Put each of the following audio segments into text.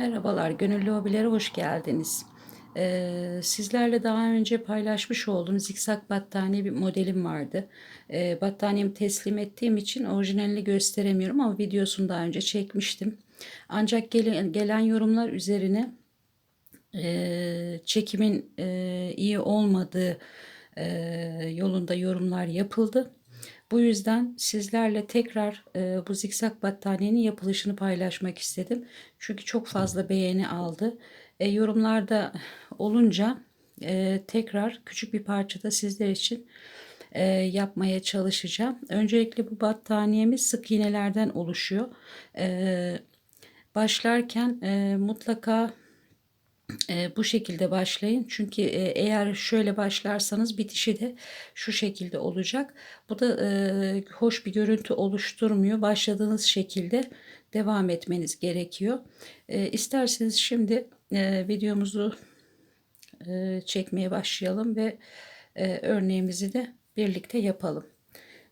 Merhabalar, Gönüllü Hobilere hoş geldiniz. Ee, sizlerle daha önce paylaşmış olduğum zikzak battaniye bir modelim vardı. Ee, battaniyemi teslim ettiğim için orijinalini gösteremiyorum ama videosunu daha önce çekmiştim. Ancak gelen, gelen yorumlar üzerine e, çekimin e, iyi olmadığı e, yolunda yorumlar yapıldı. Bu yüzden sizlerle tekrar e, bu zikzak battaniyenin yapılışını paylaşmak istedim. Çünkü çok fazla beğeni aldı. E, yorumlarda olunca e, tekrar küçük bir parçada sizler için e, yapmaya çalışacağım. Öncelikle bu battaniyemiz sık iğnelerden oluşuyor. E, başlarken e, mutlaka e, bu şekilde başlayın. Çünkü e, eğer şöyle başlarsanız bitişi de şu şekilde olacak. Bu da e, hoş bir görüntü oluşturmuyor. Başladığınız şekilde devam etmeniz gerekiyor. E, isterseniz şimdi e, videomuzu e, çekmeye başlayalım ve e, örneğimizi de birlikte yapalım.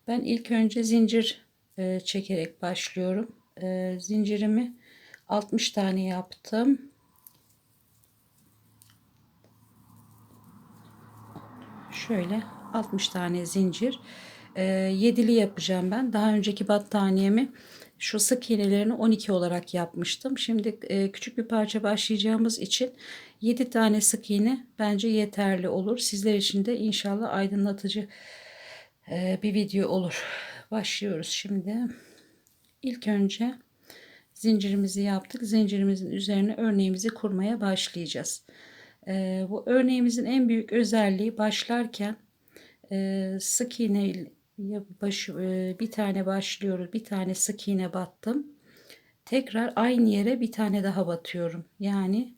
Ben ilk önce zincir e, çekerek başlıyorum. E, zincirimi 60 tane yaptım. Şöyle 60 tane zincir. E, yedili yapacağım ben. Daha önceki battaniyemi şu sık iğnelerini 12 olarak yapmıştım. Şimdi e, küçük bir parça başlayacağımız için 7 tane sık iğne bence yeterli olur. Sizler için de inşallah aydınlatıcı e, bir video olur. Başlıyoruz şimdi. İlk önce zincirimizi yaptık. Zincirimizin üzerine örneğimizi kurmaya başlayacağız e, bu örneğimizin en büyük özelliği başlarken e, sık iğne baş, e, bir tane başlıyoruz. Bir tane sık iğne battım. Tekrar aynı yere bir tane daha batıyorum. Yani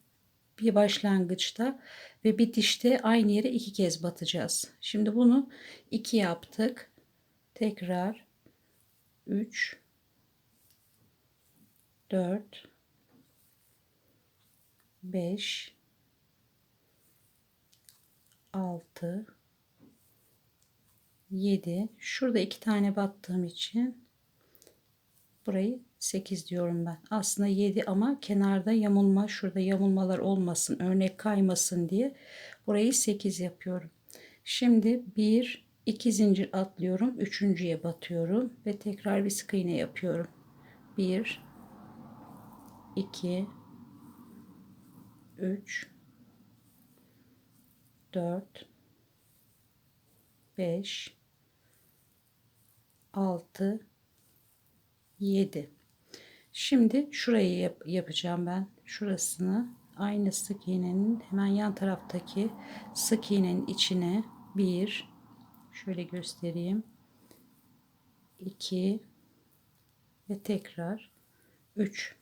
bir başlangıçta ve bitişte aynı yere iki kez batacağız. Şimdi bunu iki yaptık. Tekrar 3 4 5 6 7 şurada iki tane battığım için burayı 8 diyorum ben. Aslında 7 ama kenarda yamulma şurada yamulmalar olmasın örnek kaymasın diye burayı 8 yapıyorum. Şimdi 1 2 zincir atlıyorum üçüncüye batıyorum ve tekrar bir sık iğne yapıyorum. 1 2 3 4 5 6 7 Şimdi şurayı yap yapacağım ben. Şurasını aynı sık iğnenin hemen yan taraftaki sık iğnenin içine bir şöyle göstereyim. 2 ve tekrar 3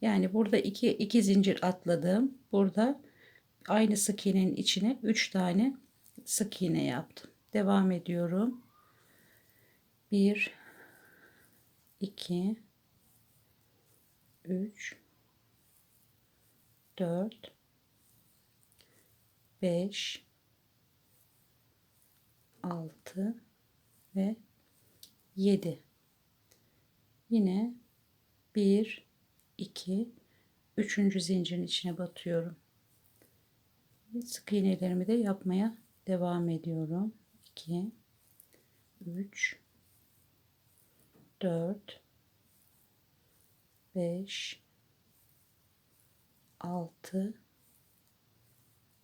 yani burada iki, iki zincir atladım. Burada aynı sık iğnenin içine 3 tane sık iğne yaptım. Devam ediyorum. 1 2 3 4 5 6 ve 7 yine 1 2 3. zincirin içine batıyorum sık iğnelerimi de yapmaya devam ediyorum. 2 3 4 5 6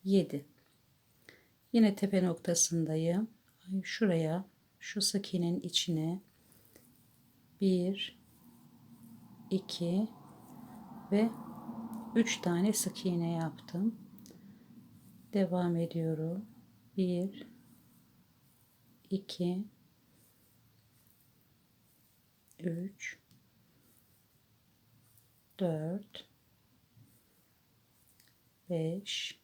7 yine tepe noktasındayım. Şuraya şu sık iğnenin içine 1 2 ve 3 tane sık iğne yaptım devam ediyorum. 1 2 3 4 5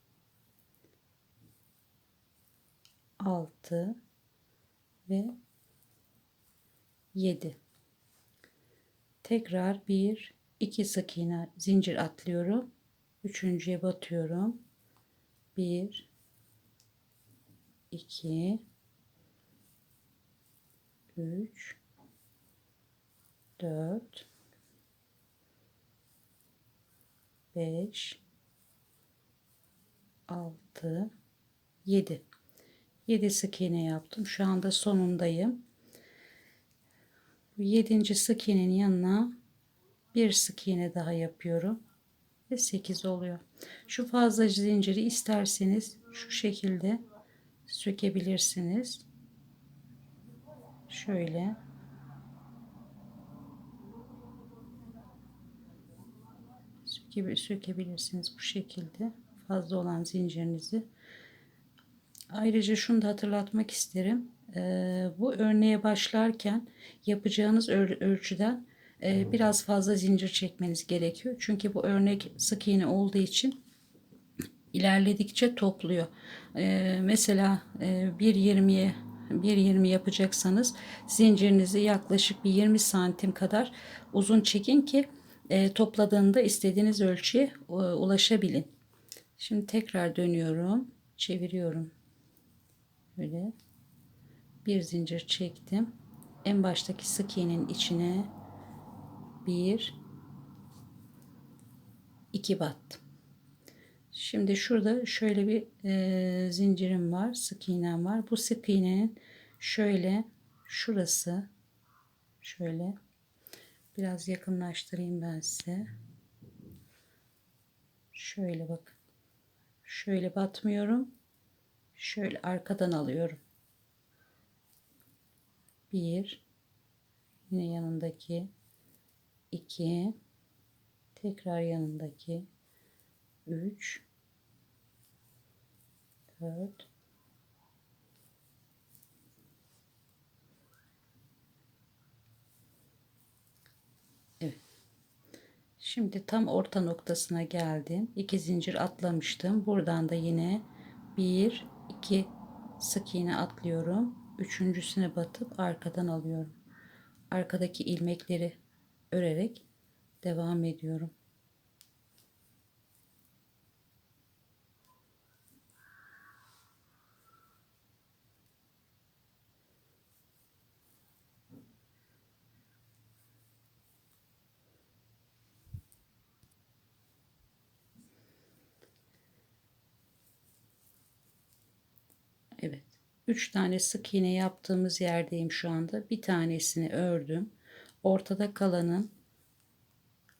6 ve 7 tekrar bir iki sık iğne zincir atlıyorum. Üçüncüye batıyorum 1 2 3 4 5 6 7 7 sık iğne yaptım. Şu anda sonundayım. 7. sık iğnenin yanına bir sık iğne daha yapıyorum ve 8 oluyor. Şu fazla zinciri isterseniz şu şekilde sökebilirsiniz. Şöyle söke, sökebilirsiniz bu şekilde fazla olan zincirinizi. Ayrıca şunu da hatırlatmak isterim. Ee, bu örneğe başlarken yapacağınız ölçüden e, biraz fazla zincir çekmeniz gerekiyor. Çünkü bu örnek sık iğne olduğu için ilerledikçe topluyor. Ee, mesela e, 1.20'ye 1.20 yapacaksanız zincirinizi yaklaşık bir 20 santim kadar uzun çekin ki e, topladığında istediğiniz ölçüye e, ulaşabilin. Şimdi tekrar dönüyorum. Çeviriyorum. Böyle bir zincir çektim. En baştaki sık iğnenin içine bir iki battım. Şimdi şurada şöyle bir e, zincirim var, sık iğnem var. Bu sık iğnenin şöyle şurası şöyle biraz yakınlaştırayım ben size. Şöyle bakın. Şöyle batmıyorum. Şöyle arkadan alıyorum. Bir yine yanındaki iki tekrar yanındaki üç dört Evet. Şimdi tam orta noktasına geldim. İki zincir atlamıştım. Buradan da yine bir iki sık iğne atlıyorum. Üçüncüsüne batıp arkadan alıyorum. Arkadaki ilmekleri örerek devam ediyorum. Evet. 3 tane sık iğne yaptığımız yerdeyim şu anda. Bir tanesini ördüm. Ortada kalanın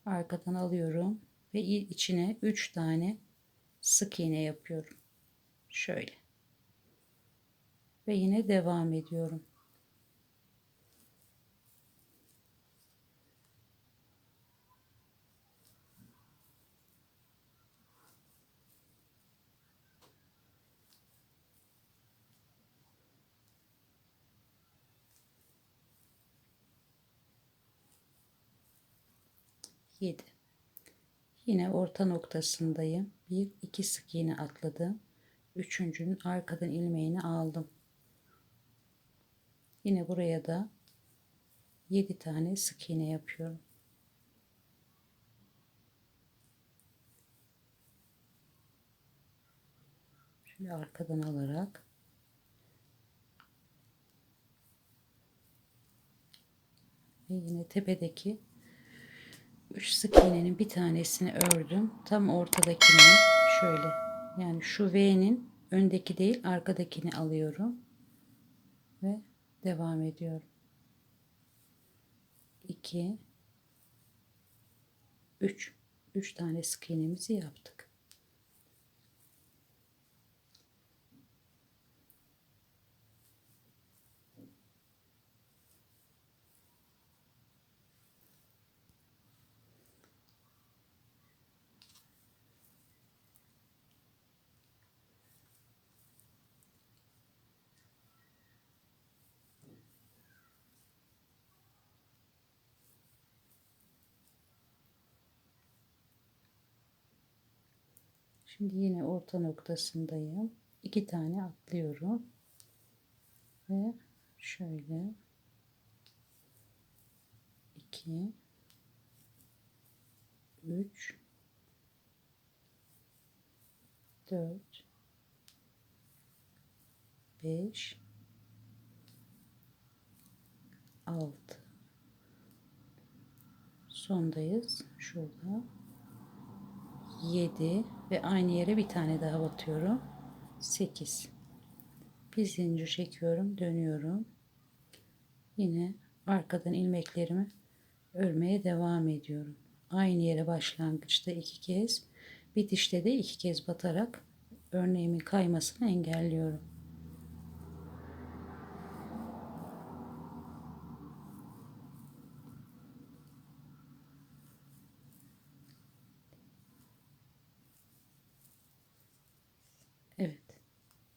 arkadan alıyorum ve içine 3 tane sık iğne yapıyorum. Şöyle. Ve yine devam ediyorum. 7 yine orta noktasındayım. Bir iki sık iğne atladım. Üçüncünün arkadan ilmeğini aldım. Yine buraya da 7 tane sık iğne yapıyorum. Şöyle arkadan alarak ve yine tepedeki 3 sık iğnenin bir tanesini ördüm. Tam ortadakini şöyle yani şu V'nin öndeki değil arkadakini alıyorum. Ve devam ediyorum. 2 3 3 tane sık iğnemizi yaptık. Şimdi yine orta noktasındayım. İki tane atlıyorum. Ve şöyle. İki. Üç. Dört. Beş. Altı. Sondayız. Şurada 7 ve aynı yere bir tane daha batıyorum. 8. Bir zincir çekiyorum, dönüyorum. Yine arkadan ilmeklerimi örmeye devam ediyorum. Aynı yere başlangıçta iki kez, bitişte de iki kez batarak örneğimin kaymasını engelliyorum. Evet.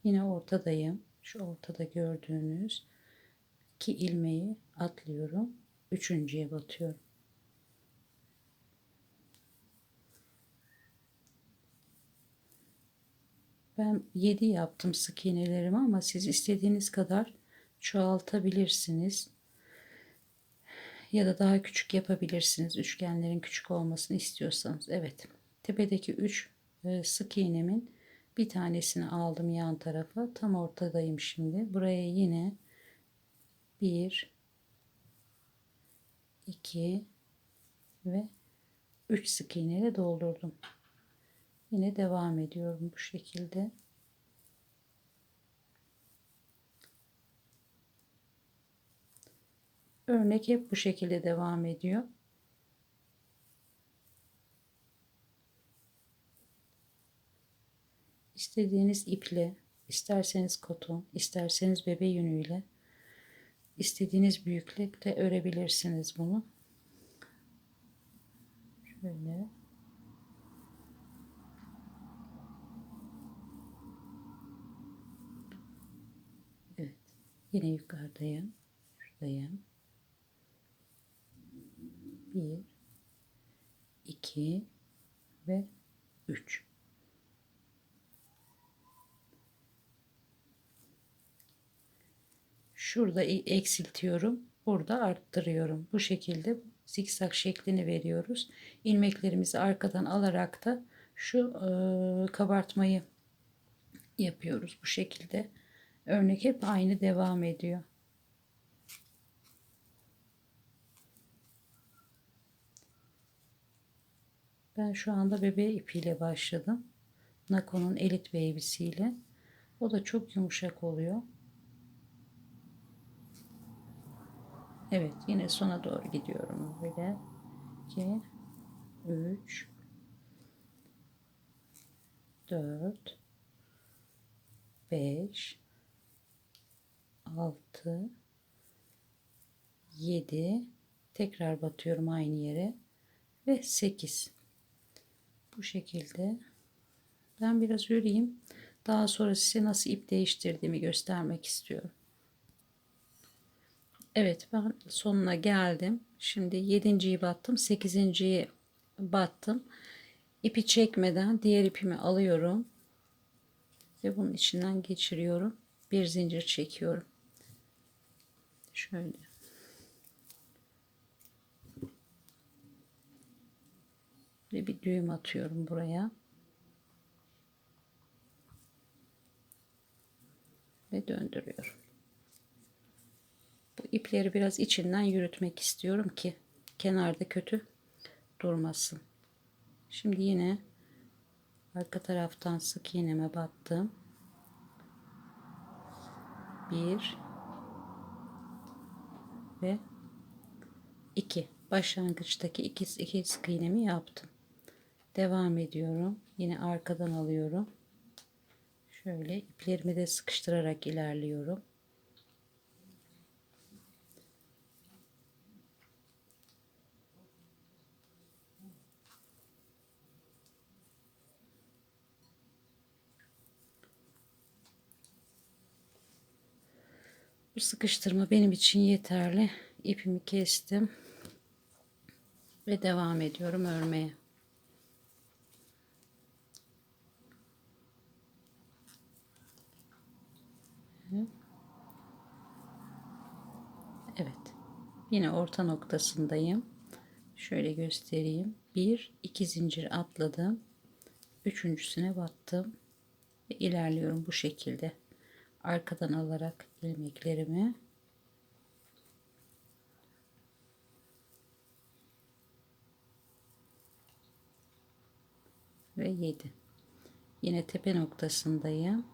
Yine ortadayım. Şu ortada gördüğünüz iki ilmeği atlıyorum. Üçüncüye batıyorum. Ben 7 yaptım sık iğnelerimi ama siz istediğiniz kadar çoğaltabilirsiniz. Ya da daha küçük yapabilirsiniz. Üçgenlerin küçük olmasını istiyorsanız. Evet. Tepedeki 3 e, sık iğnemin bir tanesini aldım yan tarafa. Tam ortadayım şimdi. Buraya yine 1 2 ve 3 sık iğne ile doldurdum. Yine devam ediyorum bu şekilde. Örnek hep bu şekilde devam ediyor. İstediğiniz iple, isterseniz koton, isterseniz bebe yünüyle, istediğiniz büyüklükte örebilirsiniz bunu. Şöyle. Evet. Yine yukarıdayım. Şuradayım. Bir, iki ve üç. Şurada eksiltiyorum. Burada arttırıyorum. Bu şekilde zikzak şeklini veriyoruz. İlmeklerimizi arkadan alarak da şu e, kabartmayı yapıyoruz bu şekilde. Örnek hep aynı devam ediyor. Ben şu anda bebe ipiyle başladım. Nako'nun Elite Baby'siyle. O da çok yumuşak oluyor. Evet yine sona doğru gidiyorum böyle. 2 3 4 5 6 7 tekrar batıyorum aynı yere. Ve 8 bu şekilde. Ben biraz öreyim daha sonra size nasıl ip değiştirdiğimi göstermek istiyorum Evet ben sonuna geldim. Şimdi yedinciyi battım sekizinciyi battım. İpi çekmeden diğer ipimi alıyorum ve bunun içinden geçiriyorum. Bir zincir çekiyorum. Şöyle. Ve bir düğüm atıyorum buraya. Ve döndürüyorum ipleri biraz içinden yürütmek istiyorum ki kenarda kötü durmasın. Şimdi yine arka taraftan sık iğneme battım. Bir ve iki. Başlangıçtaki iki, iki sık iğnemi yaptım. Devam ediyorum. Yine arkadan alıyorum. Şöyle iplerimi de sıkıştırarak ilerliyorum Bu sıkıştırma benim için yeterli. İpimi kestim. Ve devam ediyorum örmeye. Evet. Yine orta noktasındayım. Şöyle göstereyim. Bir, iki zincir atladım. Üçüncüsüne battım. Ve ilerliyorum bu şekilde arkadan alarak ilmeklerimi ve ve 7. Yine tepe noktasındayım.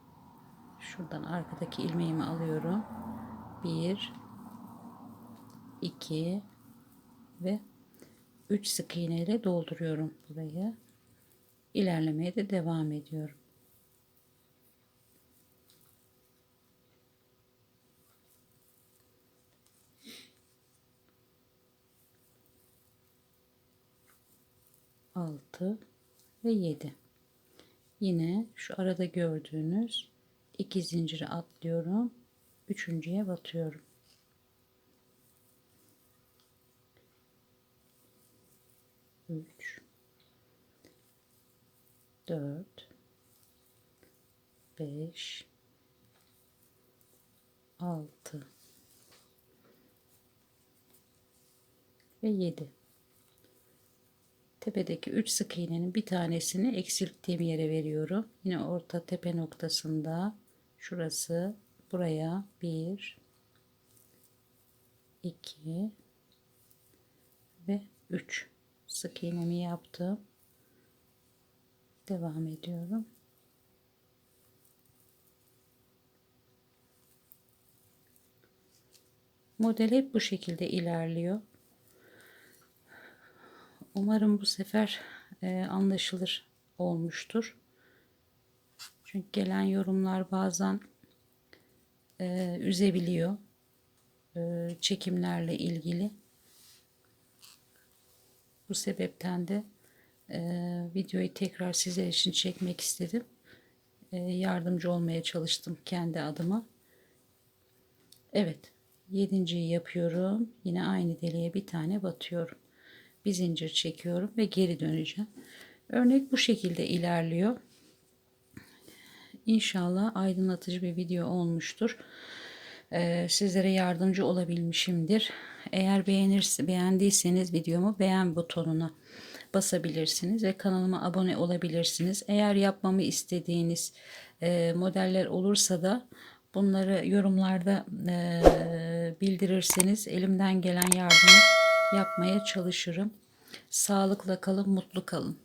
Şuradan arkadaki ilmeğimi alıyorum. 1 2 ve 3 sık iğne ile dolduruyorum burayı. İlerlemeye de devam ediyorum. Altı ve yedi. Yine şu arada gördüğünüz iki zinciri atlıyorum. Üçüncüye batıyorum. Üç, dört, beş, altı ve yedi. Tepedeki 3 sık iğnenin bir tanesini eksilttiğim yere veriyorum. Yine orta tepe noktasında şurası buraya 1 2 ve 3 sık iğnemi yaptım. Devam ediyorum. Model hep bu şekilde ilerliyor. Umarım bu sefer e, anlaşılır olmuştur. Çünkü gelen yorumlar bazen e, üzebiliyor. E, çekimlerle ilgili. Bu sebepten de e, videoyu tekrar sizler için çekmek istedim. E, yardımcı olmaya çalıştım kendi adıma. Evet. Yedinciyi yapıyorum. Yine aynı deliğe bir tane batıyorum bir zincir çekiyorum ve geri döneceğim. Örnek bu şekilde ilerliyor. İnşallah aydınlatıcı bir video olmuştur. Ee, sizlere yardımcı olabilmişimdir. Eğer beğenirse, beğendiyseniz videomu beğen butonuna basabilirsiniz ve kanalıma abone olabilirsiniz. Eğer yapmamı istediğiniz e, modeller olursa da bunları yorumlarda e, bildirirseniz elimden gelen yardımı yapmaya çalışırım. Sağlıkla kalın, mutlu kalın.